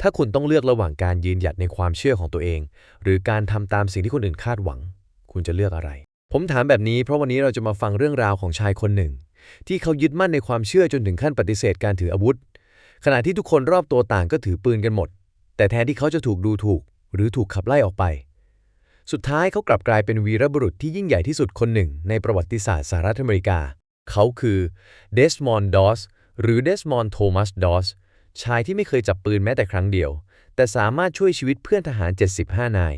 ถ้าคุณต้องเลือกระหว่างการยืนหยัดในความเชื่อของตัวเอง หรือการทำตามสิ่งที่คนอื่นคาดหวัง คุณจะเลือกอะไร ผมถามแบบนี้เพราะวันนี้เราจะมาฟังเรื่องราวของชายคนหนึ่ง ที่เขายึดมั่นในความเชื่อจนถึงขั้นปฏิเสธการถืออาวุธ ขณะที่ทุกคนรอบตัวต่างก็ถือปืนกันหมด แต่แทนที่เขาจะถูกดูถูก หรือถูกขับไล่ออกไป สุดท้ายเขากลับกลายเป็นวีรบุรุษที่ยิ่งใหญ่ที่สุดคนหนึ่ง ในประวัติศาสตร์สหรัฐอเมริกา เขาคือเดสมอนด์ดอสหรือเดสมอนด์โทมัสดอส ชายที่ไม่เคยจับปืนแม้แต่ครั้งเดียว แต่สามารถช่วยชีวิตเพื่อนทหาร 75 นาย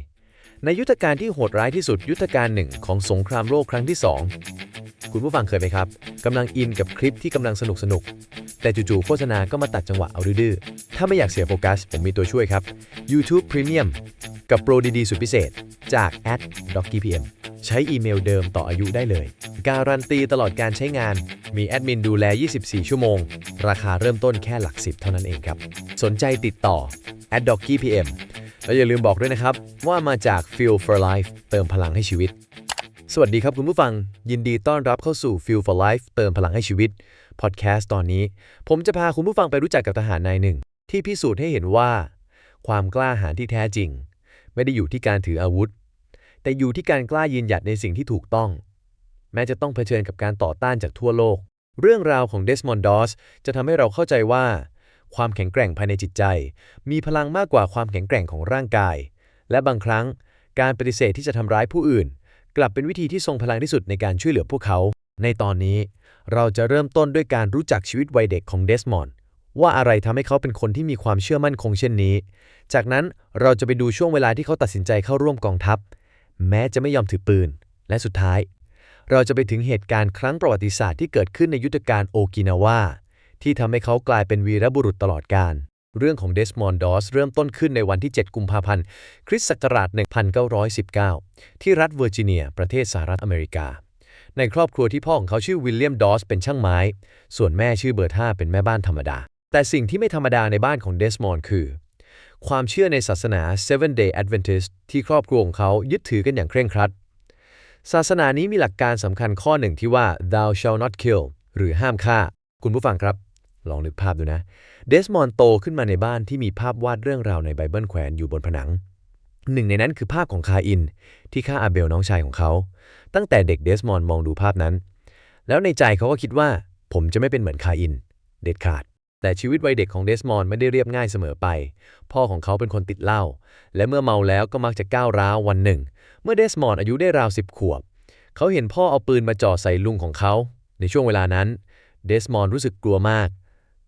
ในยุทธการที่โหดร้ายที่สุดยุทธการหนึ่งของสงครามโลกครั้งที่ 2 คุณผู้ฟังเคยไหมครับกำลังอินกับคลิปที่กำลังสนุกสนุก แต่จู่ๆโฆษณาก็มาตัดจังหวะเอาดื้อถ้าไม่อยากเสียโฟกัส ผมมีตัวช่วยครับ YouTube Premium กับโปรดีๆ สุดพิเศษจาก a d d o c k y p m ใช้อีเมลเดิมต่ออายุได้เลย การันตีตลอดการใช้งาน มีแอดมินดูแล 24 ชั่วโมง ราคาเริ่มต้นแค่หลักสิบเท่านั้นเองครับ สนใจติดต่อ a d d o c k y p m แล้วอย่าลืมบอกด้วยนะครับ ว่ามาจาก Feel for Life เติมพลังให้ชีวิต สวัสดีครับคุณผู้ฟัง ยินดีต้อนรับเข้าสู่ Feel for Life เติมพลังให้ชีวิตพอดแคสต์ตอนนี้ ผมจะพาคุณผู้ฟังไปรู้จักกับทหารนายหนึ่ง ที่พิสูจน์ให้เห็นว่า ความกล้าหาญที่แท้จริง ไม่ได้อยู่ที่การถืออาวุธ แต่อยู่ที่การกล้ายืนหยัดในสิ่งที่ถูกต้อง แม้จะต้องเผชิญกับการต่อต้านจากทั่วโลก เรื่องราวของเดสมอนด์ดอสจะทำให้เราเข้าใจว่า ความแข็งแกร่งภายในจิตใจ มีพลังมากกว่าความแข็งแกร่งของร่างกาย และบางครั้ง การปฏิเสธที่จะทำร้ายผู้อื่น กลับเป็นวิธีที่ทรงพลังที่สุดในการช่วยเหลือพวกเขา ในตอนนี้ เราจะเริ่มต้นด้วยการรู้จักชีวิตวัยเด็กของเดสมอนด์ ว่าอะไรทำให้เขาเป็นคนที่มีความเชื่อมั่นคงเช่นนี้ จากนั้นเราจะไปดูช่วงเวลาที่เขาตัดสินใจเข้าร่วมกองทัพ แม้จะไม่ยอมถือปืน และสุดท้าย เราจะไปถึงเหตุการณ์ครั้งประวัติศาสตร์ที่เกิดขึ้นในยุทธการโอกินาวาที่ทำให้เขากลายเป็นวีรบุรุษตลอดกาลเรื่องของเดสมอนด์ดอสเริ่มต้นขึ้นในวันที่ 7 กุมภาพันธ์ คริสต์ศักราช 1919 ที่รัฐเวอร์จิเนีย ประเทศสหรัฐอเมริกา ในครอบครัวที่พ่อของเขาชื่อวิลเลียมดอสเป็นช่างไม้ ส่วนแม่ชื่อเบอร์ธาเป็นแม่บ้านธรรมดา แต่สิ่งที่ไม่ธรรมดาในบ้านของเดสมอนด์คือ ความเชื่อในศาสนา Seven Day Adventist ที่ครอบครัวของเขายึดถือกันอย่างเคร่งครัด ศาสนานี้มีหลักการสำคัญข้อหนึ่งที่ว่า thou shall not kill หรือห้ามฆ่า คุณผู้ฟังครับ ลองนึกภาพดูนะ เดสมอนด์โตขึ้นมาในบ้านที่มีภาพวาดเรื่องราวในไบเบิลแขวนอยู่บนผนัง หนึ่งในนั้นคือภาพของคาอิน ที่ฆ่าอาเบลน้องชายของเขา ตั้งแต่เด็กเดสมอนด์มองดูภาพนั้น แล้วในใจเขาก็คิดว่า ผมจะไม่เป็นเหมือนคาอิน เด็ดขาด แต่ชีวิตวัยเด็กของเดสมอนด์ไม่ได้เรียบง่ายเสมอไป พ่อของเขาเป็นคนติดเหล้า และเมื่อเมาแล้วก็มักจะก้าวร้าววันหนึ่ง เมื่อเดสมอนด์อายุได้ราวสิบขวบ เขาเห็นพ่อเอาปืนมาจ่อใส่ลุงของเขา ในช่วงเวลานั้น เดสมอนด์รู้สึกกลัวมาก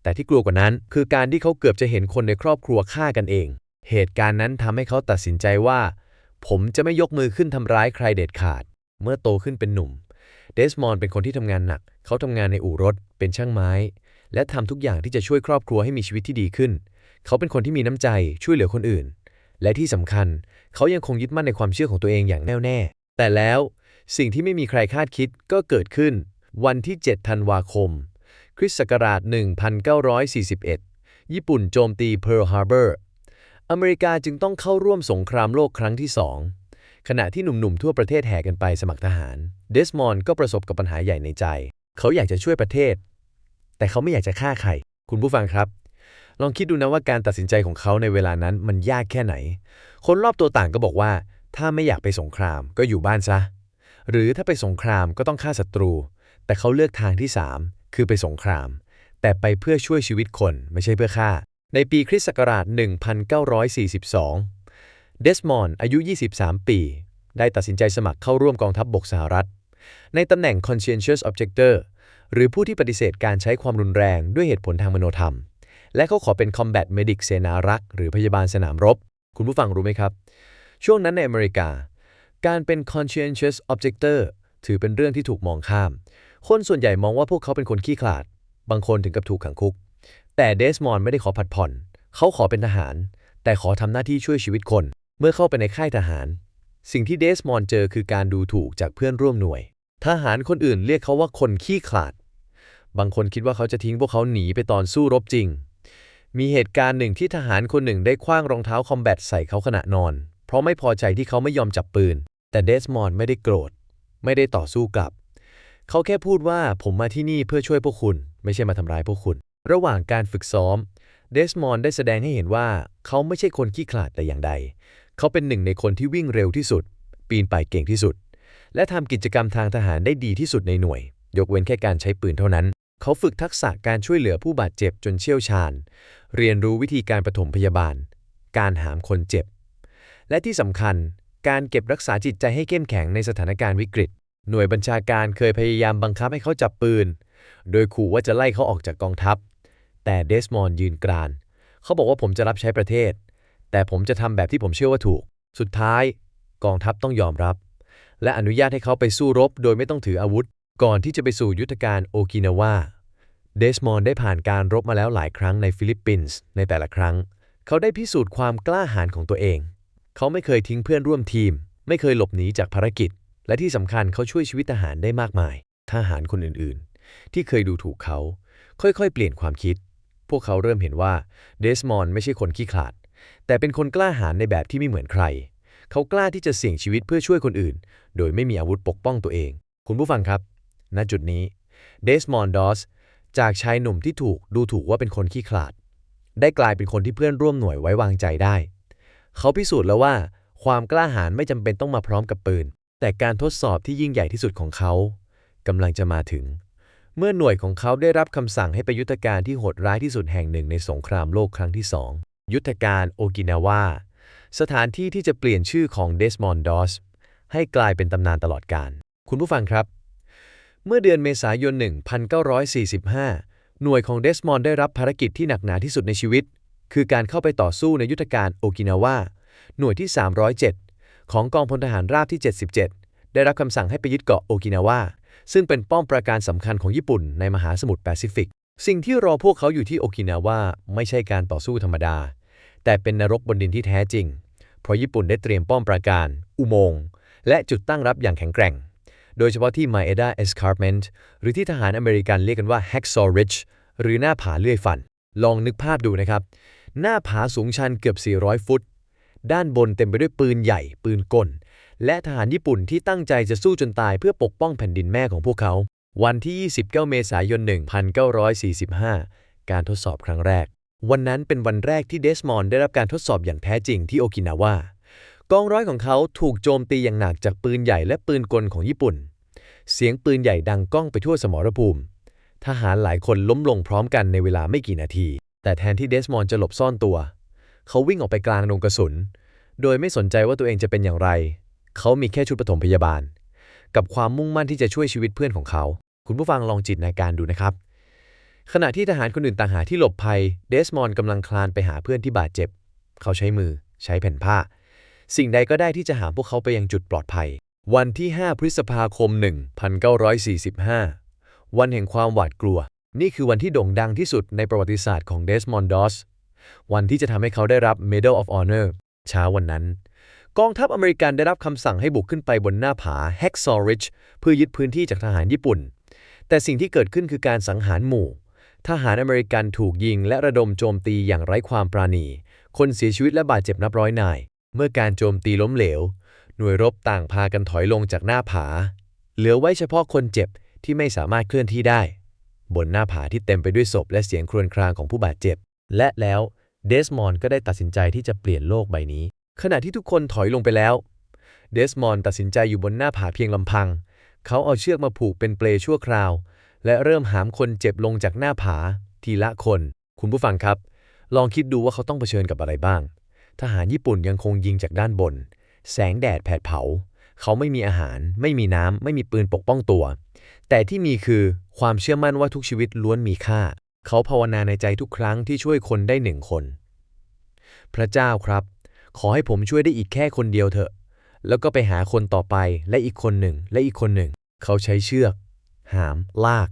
แต่ที่กลัวกว่านั้นคือการที่เขาเกือบจะเห็นคนในครอบครัวฆ่ากันเอง เหตุการณ์นั้นทำให้เขาตัดสินใจว่า ผมจะไม่ยกมือขึ้นทำร้ายใครเด็ดขาด เมื่อโตขึ้นเป็นหนุ่ม เดสมอนด์เป็นคนที่ทำงานหนัก เขาทำงานในอู่รถ เป็นช่างไม้ และทำทุกอย่างที่จะช่วยครอบครัวให้มีชีวิตที่ดีขึ้น เขาเป็นคนที่มีน้ำใจช่วยเหลือคนอื่น และที่สำคัญ เขายังคงยึดมั่นในความเชื่อของตัวเองอย่างแน่วแน่ แต่แล้วสิ่งที่ไม่มีใครคาดคิดก็เกิดขึ้น วันที่ 7 ธันวาคม คริสต์ศักราช 1941 ญี่ปุ่นโจมตีเพิร์ลฮาร์เบอร์ อเมริกาจึงต้องเข้าร่วมสงครามโลกครั้งที่2ขณะที่หนุ่มๆ ทั่วประเทศแห่กันไปสมัครทหาร เดสมอนด์ก็ประสบกับปัญหาใหญ่ในใจ เขาอยากจะช่วยประเทศ แต่เขาไม่อยากจะฆ่าใคร คุณผู้ฟังครับ ลองคิดดูนะว่าการตัดสินใจของเขาในเวลานั้นมันยากแค่ไหน คนรอบตัวต่างก็บอกว่า ถ้าไม่อยากไปสงครามก็อยู่บ้านซะ หรือถ้าไปสงครามก็ต้องฆ่าศัตรู แต่เขาเลือกทางที่ 3 คือไปสงคราม แต่ไปเพื่อช่วยชีวิตคนไม่ใช่เพื่อฆ่า ในปีคริสต์ศักราช 1942 เดสมอนด์อายุ 23 ปี ได้ตัดสินใจสมัครเข้าร่วมกองทัพบบกสหรัฐ ในตำแหน่ง conscientious objector หรือผู้ที่ปฏิเสธการใช้ความรุนแรงด้วยเหตุผลทางมโนธรรม และเขาขอเป็น combat medic เสนารักษ์หรือพยาบาลสนามรบ คุณผู้ฟังรู้ไหมครับ ช่วงนั้นในอเมริกา การเป็น conscientious objector ถือเป็นเรื่องที่ถูกมองข้าม คนส่วนใหญ่มองว่าพวกเขาเป็นคนขี้ขลาด บางคนถึงกับถูกขังคุก แต่เดสมอนไม่ได้ขอผัดผ่อน เขาขอเป็นทหาร แต่ขอทำหน้าที่ช่วยชีวิตคน เมื่อเข้าไปในค่ายทหาร สิ่งที่เดสมอนเจอคือการดูถูกจากเพื่อนร่วมหน่วย ทหารคนอื่นเรียกเขาว่าคนขี้ขลาด บางคนคิดว่าเขาจะทิ้งพวกเขาหนีไปตอนสู้รบจริง มีเหตุการณ์หนึ่งที่ทหารคนหนึ่งได้คว้างรองเท้าคอมแบทใส่เขาขณะนอน เพราะไม่พอใจที่เขาไม่ยอมจับปืน แต่เดสมอนด์ไม่ได้โกรธ ไม่ได้ต่อสู้กลับ เขาแค่พูดว่าผมมาที่นี่เพื่อช่วยพวกคุณ ไม่ใช่มาทำร้ายพวกคุณ ระหว่างการฝึกซ้อม เดสมอนด์ได้แสดงให้เห็นว่าเขาไม่ใช่คนขี้ขลาดแต่อย่างใด เขาเป็นหนึ่งในคนที่วิ่งเร็วที่สุด ปีนป่ายเก่งที่สุด และทำกิจกรรมทางทหารได้ดีที่สุดในหน่วย ยกเว้นแค่การใช้ปืนเท่านั้น เขาฝึกทักษะการช่วยเหลือผู้บาดเจ็บจนเชี่ยวชาญ เรียนรู้วิธีการปฐมพยาบาล การหามคนเจ็บ และที่สำคัญ การเก็บรักษาจิตใจให้เข้มแข็งในสถานการณ์วิกฤต หน่วยบัญชาการเคยพยายามบังคับให้เขาจับปืน โดยขู่ว่าจะไล่เขาออกจากกองทัพ แต่เดสมอนยืนกราน เขาบอกว่าผมจะรับใช้ประเทศ แต่ผมจะทำแบบที่ผมเชื่อว่าถูก สุดท้าย กองทัพต้องยอมรับ และอนุญาตให้เขาไปสู้รบโดยไม่ต้องถืออาวุธ ก่อนที่จะไปสู่ยุทธการโอกินาวาเดสมอนได้ผ่านการรบมาแล้วหลายครั้งในฟิลิปปินส์ในแต่ละครั้ง เขาได้พิสูจน์ความกล้าหาญของตัวเอง เขาไม่เคยทิ้งเพื่อนร่วมทีม ไม่เคยหลบหนีจากภารกิจ และที่สำคัญเขาช่วยชีวิตทหารได้มากมาย ทหารคนอื่นๆ ที่เคยดูถูกเขา ค่อยๆ เปลี่ยนความคิด พวกเขาเริ่มเห็นว่าเดสมอนไม่ใช่คนขี้ขลาด แต่เป็นคนกล้าหาญในแบบที่ไม่เหมือนใคร เขากล้าที่จะเสี่ยงชีวิตเพื่อช่วยคนอื่น โดยไม่มีอาวุธปกป้องตัวเอง คุณผู้ฟังครับ ณจุดนี้เดสมอนดอสจากชายหนุ่มที่ถูกดูถูกว่าเป็นคนขี้ขลาด ได้กลายเป็นคนที่เพื่อนร่วมหน่วยไว้วางใจได้ เขาพิสูจน์แล้วว่า ความกล้าหาญไม่จำเป็นต้องมาพร้อมกับปืน แต่การทดสอบที่ยิ่งใหญ่ที่สุดของเขากำลังจะมาถึง เมื่อหน่วยของเขาได้รับคำสั่งให้ไปยุทธการที่โหดร้ายที่สุดแห่งหนึ่งในสงครามโลกครั้งที่สองยุทธการโอกินาวา สถานที่ที่จะเปลี่ยนชื่อของเดสมอนดอสให้กลายเป็นตำนานตลอดกาลคุณผู้ฟังครับ เมื่อเดือนเมษายน 1945 หน่วยของเดสมอนได้รับภารกิจที่หนักหนาที่สุดในชีวิต คือการเข้าไปต่อสู้ในยุทธการโอกินาวาหน่วยที่ 307 ของกองพลทหารราบที่ 77 ได้รับคำสั่งให้ไปยึดเกาะโอกินาวาซึ่งเป็นป้อมปราการสำคัญของญี่ปุ่นในมหาสมุทรแปซิฟิก สิ่งที่รอพวกเขาอยู่ที่โอกินาวาไม่ใช่การต่อสู้ธรรมดา แต่เป็นนรกบนดินที่แท้จริง เพราะญี่ปุ่นได้เตรียมป้อมปราการ อุโมงค์ และจุดตั้งรับอย่างแข็งแกร่ง โดยเฉพาะที่ Maeda Escarpment หรือที่ทหารอเมริกันเรียกกันว่า Hacksaw Ridge หรือหน้าผาเลื่อยฟัน ลองนึกภาพดูนะครับ หน้าผาสูงชันเกือบ 400 ฟุต ด้านบนเต็มไปด้วยปืนใหญ่ ปืนกล และทหารญี่ปุ่นที่ตั้งใจจะสู้จนตายเพื่อปกป้องแผ่นดินแม่ของพวกเขา วันที่ 29 เมษายน 1945 การทดสอบครั้งแรก วันนั้นเป็นวันแรกที่เดสมอนด์ได้รับการทดสอบอย่างแท้จริงที่โอกินาวากองร้อยของเขาถูกโจมตีอย่างหนักจากปืนใหญ่และปืนกลของญี่ปุ่น เสียงปืนใหญ่ดังก้องไปทั่วสมรภูมิ ทหารหลายคนล้มลงพร้อมกันในเวลาไม่กี่นาที แต่แทนที่เดสมอนด์จะหลบซ่อนตัว เขาวิ่งออกไปกลางดงกระสุน โดยไม่สนใจว่าตัวเองจะเป็นอย่างไร เขามีแค่ชุดปฐมพยาบาล กับความมุ่งมั่นที่จะช่วยชีวิตเพื่อนของเขา คุณผู้ฟังลองจิตนาการดูนะครับ ขณะที่ทหารคนอื่นต่างหากที่หลบภัย เดสมอนกำลังคลานไปหาเพื่อนที่บาดเจ็บ เขาใช้มือ ใช้แผ่นผ้า สิ่งใดก็ได้ที่จะหามพวกเขาไปยังจุดปลอดภัย วันที่ 5 พฤษภาคม 1945 วันแห่งความหวาดกลัว นี่คือวันที่โด่งดังที่สุดในประวัติศาสตร์ของเดสมอนด์ดอส วันที่จะทำให้เขาได้รับ Medal of Honor เช้าวันนั้น กองทัพอเมริกันได้รับคำสั่งให้บุกขึ้นไปบนหน้าผา Hacksaw Ridge เพื่อยึดพื้นที่จากทหารญี่ปุ่น แต่สิ่งที่เกิดขึ้นคือการสังหารหมู่ ทหารอเมริกันถูกยิงและระดมโจมตีอย่างไร้ความปราณี คนเสียชีวิตและบาดเจ็บนับร้อยนาย เมื่อการโจมตีล้มเหลว หน่วยรบต่างพากันถอยลงจากหน้าผา เหลือไว้เฉพาะคนเจ็บที่ไม่สามารถเคลื่อนที่ได้ บนหน้าผาที่เต็มไปด้วยศพและเสียงครวญครางของผู้บาดเจ็บ และแล้วเดสมอนก็ได้ตัดสินใจที่จะเปลี่ยนโลกใบนี้ ขณะที่ทุกคนถอยลงไปแล้ว เดสมอนตัดสินใจอยู่บนหน้าผาเพียงลำพัง เขาเอาเชือกมาผูกเป็นเปลชั่วคราว และเริ่มหามคนเจ็บลงจากหน้าผา ทีละคน คุณผู้ฟังครับ ลองคิดดูว่าเขาต้องเผชิญกับอะไรบ้าง ทหารญี่ปุ่นยังคงยิงจากด้านบน แสงแดดแผดเผา เขาไม่มีอาหาร ไม่มีน้ำ ไม่มีปืนปกป้องตัว แต่ที่มีคือความเชื่อมั่นว่าทุกชีวิตล้วนมีค่า เขาภาวนาในใจทุกครั้งที่ช่วยคนได้หนึ่งคน พระเจ้าครับ ขอให้ผมช่วยได้อีกแค่คนเดียวเถอะ แล้วก็ไปหาคนต่อไปและอีกคนหนึ่ง และอีกคนหนึ่ง เขาใช้เชือก หาม ลาก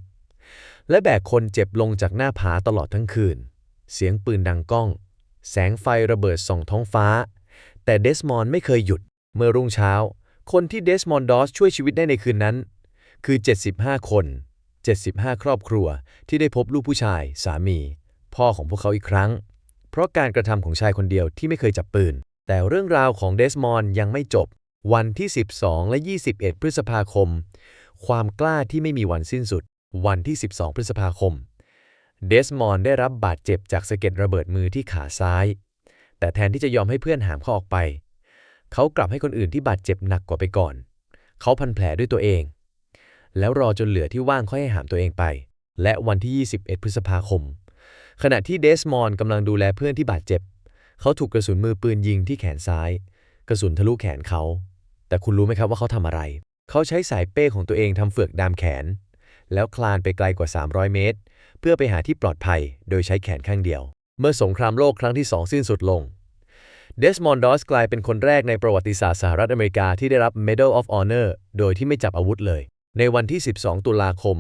และแบกคนเจ็บลงจากหน้าผาตลอดทั้งคืน เสียงปืนดังก้อง แสงไฟระเบิดส่องท้องฟ้า แต่เดสมอนไม่เคยหยุด เมื่อรุ่งเช้า คนที่เดสมอนดอสช่วยชีวิตได้ในคืนนั้น คือ 75 คน 75 ครอบครัวที่ได้พบลูกผู้ชาย สามี พ่อของพวกเขาอีกครั้ง เพราะการกระทำของชายคนเดียวที่ไม่เคยจับปืน แต่เรื่องราวของเดสมอนยังไม่จบวันที่ 12 และ 21 พฤษภาคม ความกล้าที่ไม่มีวันสิ้นสุด วันที่ 12 พฤษภาคม เดสมอนได้รับบาดเจ็บจากสะเก็ดระเบิดมือที่ขาซ้าย แต่แทนที่จะยอมให้เพื่อนหามเขาออกไป เขากลับให้คนอื่นที่บาดเจ็บหนักกว่าไปก่อน เขาพันแผลด้วยตัวเอง แล้วรอจนเหลือที่ว่างค่อยให้หามตัวเองไป และวันที่ 21 พฤษภาคม ขณะที่เดสมอนกำลังดูแลเพื่อนที่บาดเจ็บ เขาถูกกระสุนมือปืนยิงที่แขนซ้าย กระสุนทะลุแขนเขา แต่คุณรู้ไหมครับว่าเขาทำอะไร เขาใช้สายเป้ของตัวเองทำเฟือกดามแขน แล้วคลานไปไกลกว่า 300 เมตร เพื่อไปหาที่ปลอดภัยโดยใช้แขนข้างเดียว เมื่อสงครามโลกครั้งที่2สิ้นสุดลงเดสมอนดอสกลายเป็นคนแรกในประวัติศาสตร์สหรัฐอเมริกาที่ได้รับ Medal of Honor โดยที่ไม่จับอาวุธเลย ในวันที่ 12 ตุลาคม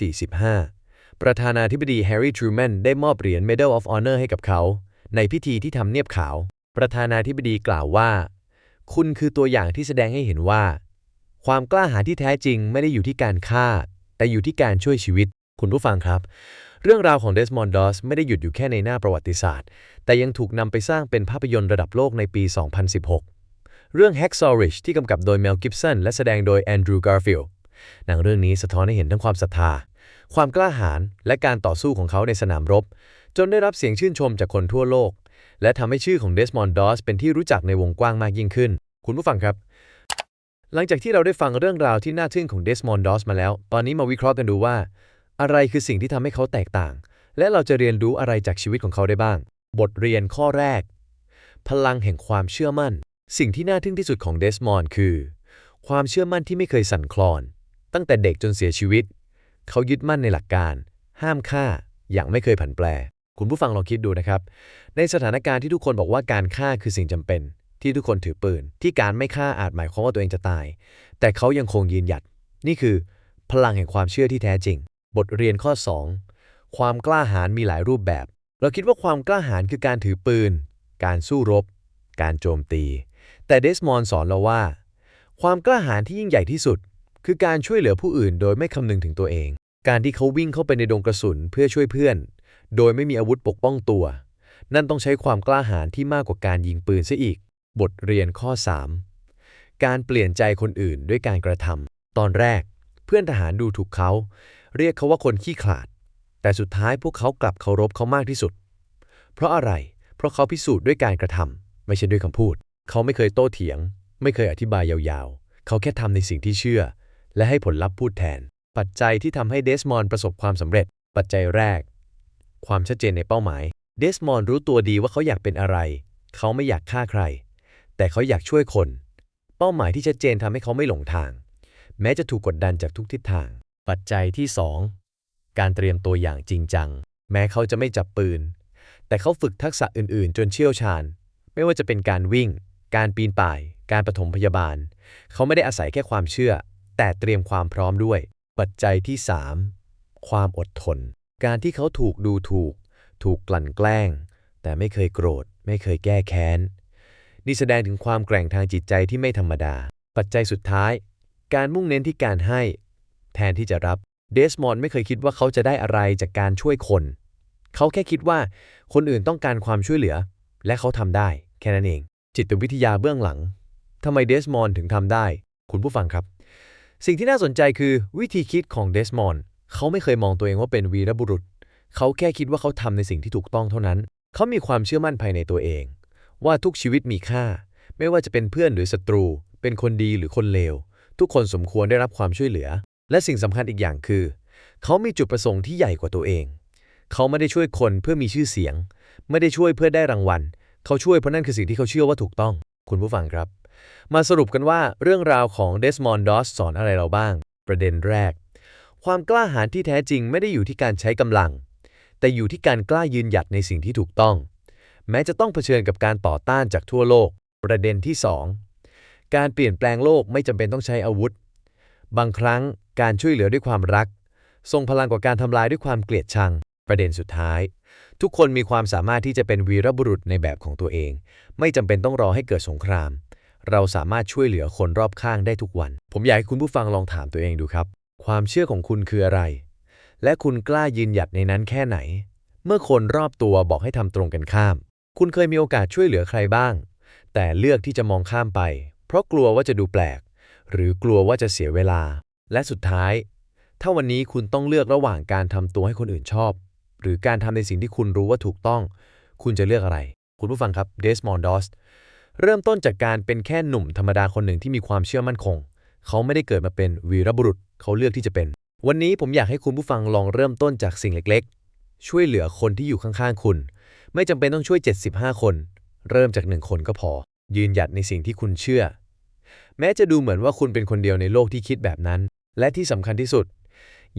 1945 ประธานาธิบดีแฮร์รี่ทรูแมนได้มอบเหรียญ Medal of Honor ให้กับเขา ในพิธีที่ทำเนียบขาว ประธานาธิบดีกล่าวว่า คุณคือตัวอย่างที่แสดงให้เห็นว่า ความกล้าหาญที่แท้จริงไม่ได้อยู่ที่การฆ่า แต่อยู่ที่การช่วยชีวิต คุณผู้ฟังครับ เรื่องราวของเดสมอนดอสไม่ได้หยุดอยู่แค่ในหน้าประวัติศาสตร์ แต่ยังถูกนำไปสร้างเป็นภาพยนตร์ระดับโลกในปี 2016 เรื่อง Hacksaw Ridge ที่กำกับโดยเมลกิฟสันและแสดงโดยแอนดรูว์การ์ฟิลด์หนังเรื่องนี้สะท้อนให้เห็นทั้งความศรัทธา ความกล้าหาญและการต่อสู้ของเขาในสนามรบ จนได้รับเสียงชื่นชมจากคนทั่วโลก และทำให้ชื่อของเดสมอนดอสเป็นที่รู้จักในวงกว้างมากยิ่งขึ้น คุณผู้ฟังครับ หลังจากที่เราได้ฟังเรื่องราวที่น่าทึ่งของเดสมอนดอสมาแล้ว ตอนนี้มาวิเคราะห์กันดูว่า อะไรคือสิ่งที่ทำให้เขาแตกต่าง และเราจะเรียนรู้อะไรจากชีวิตของเขาได้บ้าง บทเรียนข้อแรก พลังแห่งความเชื่อมั่น สิ่งที่น่าทึ่งที่สุดของเดสมอนด์คือ ความเชื่อมั่นที่ไม่เคยสั่นคลอน ตั้งแต่เด็กจนเสียชีวิต เขายึดมั่นในหลักการ ห้ามฆ่าอย่างไม่เคยผันแปร คุณผู้ฟังลองคิดดูนะครับ ในสถานการณ์ที่ทุกคนบอกว่าการฆ่าคือสิ่งจำเป็น ที่ทุกคนถือปืน ที่การไม่ฆ่าอาจหมายความว่าตัวเองจะตาย แต่เขายังคงยืนหยัด นี่คือ พลังแห่งความเชื่อที่แท้จริง บทเรียนข้อ 2 ความกล้าหาญมีหลายรูปแบบ เราคิดว่าความกล้าหาญคือการถือปืน การสู้รบ การโจมตี แต่เดสมอนสอนเราว่า ความกล้าหาญที่ยิ่งใหญ่ที่สุด คือการช่วยเหลือผู้อื่นโดยไม่คำนึงถึงตัวเอง การที่เขาวิ่งเข้าไปในดงกระสุนเพื่อช่วยเพื่อน โดยไม่มีอาวุธปกป้องตัว นั่นต้องใช้ความกล้าหาญที่มากกว่าการยิงปืนซะอีก บทเรียนข้อ 3 การเปลี่ยนใจคนอื่นด้วยการกระทำตอนแรก เพื่อนทหารดูถูกเขา เรียกเขาว่าคนขี้ขลาด แต่สุดท้ายพวกเขากลับเคารพเขามากที่สุด เพราะอะไร เพราะเขาพิสูจน์ด้วยการกระทำไม่ใช่ด้วยคำพูด เขาไม่เคยโต้เถียง ไม่เคยอธิบายยาวๆ เขาแค่ทำในสิ่งที่เชื่อ และให้ผลลัพธ์พูดแทน ปัจจัยที่ทำให้เดสมอนประสบความสำเร็จ ปัจจัยแรก ความชัดเจนในเป้าหมาย เดสมอนรู้ตัวดีว่าเขาอยากเป็นอะไร เขาไม่อยากฆ่าใคร แต่เขาอยากช่วยคน เป้าหมายที่ชัดเจนทำให้เขาไม่หลงทาง แม้จะถูกกดดันจากทุกทิศทาง ปัจจัยที่ 2 การเตรียมตัวอย่างจริงจัง แม้เขาจะไม่จับปืน แต่เขาฝึกทักษะอื่น ๆ จนเชี่ยวชาญ ไม่ว่าจะเป็นการวิ่ง การปีนป่าย การปฐมพยาบาล เขาไม่ได้อาศัยแค่ความเชื่อ แต่เตรียมความพร้อมด้วย ปัจจัยที่ 3 ความอดทน การที่เขาถูกดูถูก ถูกกลั่นแกล้ง แต่ไม่เคยโกรธ ไม่เคยแก้แค้น นี่แสดงถึงความแกร่งทางจิตใจที่ไม่ธรรมดา ปัจจัยสุดท้าย การมุ่งเน้นที่การให้ แทนที่จะรับ เดสมอนไม่เคยคิดว่าเขาจะได้อะไรจากการช่วยคน เขาแค่คิดว่าคนอื่นต้องการความช่วยเหลือ และเขาทำได้ แค่นั้นเอง จิตวิทยาเบื้องหลังทำไมเดสมอนถึงทำได้ คุณผู้ฟังครับ สิ่งที่น่าสนใจคือวิธีคิดของเดสมอน เขาไม่เคยมองตัวเองว่าเป็นวีรบุรุษ เขาแค่คิดว่าเขาทำในสิ่งที่ถูกต้องเท่านั้น เขามีความเชื่อมั่นภายในตัวเอง ว่าทุกชีวิตมีค่า ไม่ว่าจะเป็นเพื่อนหรือศัตรู เป็นคนดีหรือคนเลว ทุกคนสมควรได้รับความช่วยเหลือ และสิ่งสำคัญอีกอย่างคือ เขามีจุดประสงค์ที่ใหญ่กว่าตัวเอง เขาไม่ได้ช่วยคนเพื่อมีชื่อเสียง ไม่ได้ช่วยเพื่อได้รางวัล เขาช่วยเพราะนั่นคือสิ่งที่เขาเชื่อว่าถูกต้อง คุณผู้ฟังครับ มาสรุปกันว่าเรื่องราวของเดสมอนด์ดอสสอนอะไรเราบ้าง ประเด็นแรก ความกล้าหาญที่แท้จริงไม่ได้อยู่ที่การใช้กำลัง แต่อยู่ที่การกล้ายืนหยัดในสิ่งที่ถูกต้อง แม้จะต้องเผชิญกับการต่อต้านจากทั่วโลก ประเด็นที่ 2 การเปลี่ยนแปลงโลกไม่จำเป็นต้องใช้อาวุธ บางครั้งการช่วยเหลือด้วยความรัก ทรงพลังกว่าการทำลายด้วยความเกลียดชัง ประเด็นสุดท้าย ทุกคนมีความสามารถที่จะเป็นวีรบุรุษในแบบของตัวเอง ไม่จำเป็นต้องรอให้เกิดสงคราม เราสามารถช่วยเหลือคนรอบข้างได้ทุกวัน ผมอยากให้คุณผู้ฟังลองถามตัวเองดูครับ ความเชื่อของคุณคืออะไร และคุณกล้ายืนหยัดในนั้นแค่ไหน เมื่อคนรอบตัวบอกให้ทำตรงกันข้าม คุณเคยมีโอกาสช่วยเหลือใครบ้าง แต่เลือกที่จะมองข้ามไป เพราะกลัวว่าจะดูแปลก หรือกลัวว่าจะเสียเวลา และสุดท้าย ถ้าวันนี้คุณต้องเลือกระหว่างการทำตัวให้คนอื่นชอบ หรือการทำในสิ่งที่คุณรู้ว่าถูกต้อง คุณจะเลือกอะไร คุณผู้ฟังครับเดสมอนดอสเริ่มต้นจากการเป็นแค่หนุ่มธรรมดาคนหนึ่งที่มีความเชื่อมั่นคง เขาไม่ได้เกิดมาเป็นวีรบุรุษ เขาเลือกที่จะเป็น วันนี้ผมอยากให้คุณผู้ฟังลองเริ่มต้นจากสิ่งเล็กๆ ช่วยเหลือคนที่อยู่ข้างๆคุณ ไม่จำเป็นต้องช่วย 75 คน เริ่มจากหนึ่งคนก็พอ ยืนหยัดในสิ่งที่คุณเชื่อ แม้จะดูเหมือนว่าคุณเป็นคนเดียวในโลกที่คิดแบบนั้น และที่สำคัญที่สุด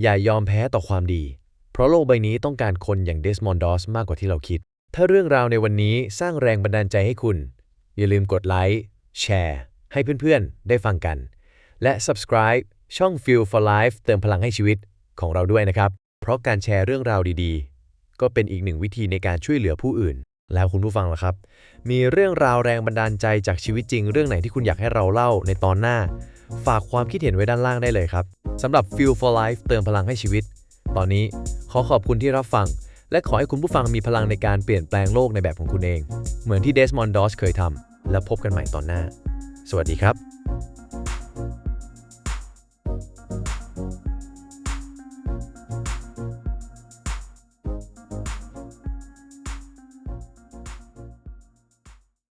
อย่ายอมแพ้ต่อความดี เพราะโลกใบนี้ต้องการคนอย่างเดสมอนดอสมากกว่าที่เราคิด ถ้าเรื่องราวในวันนี้สร้างแรงบันดาลใจให้คุณ อย่าลืมกดไลค์แชร์ ให้เพื่อนๆ ได้ฟังกัน และ subscribe ช่อง Feel for Life เติมพลังให้ชีวิตของเราด้วยนะครับ เพราะการแชร์เรื่องราวดีๆ ก็เป็นอีกหนึ่งวิธีในการช่วยเหลือผู้อื่น แล้วคุณผู้ฟังล่ะครับ มีเรื่องราวแรงบันดาลใจจากชีวิตจริง เรื่องไหนที่คุณอยากให้เราเล่าในตอนหน้า ฝากความคิดเห็นไว้ด้านล่างได้เลยครับสำหรับ Feel for Life เติมพลังให้ชีวิต ตอนนี้ขอขอบคุณที่รับฟัง และขอให้คุณผู้ฟังมีพลังในการเปลี่ยนแปลงโลกในแบบของคุณเอง เหมือนที่เดสมอนดอสเคยทำแล้วพบกันใหม่ตอนหน้า สวัสดีครับ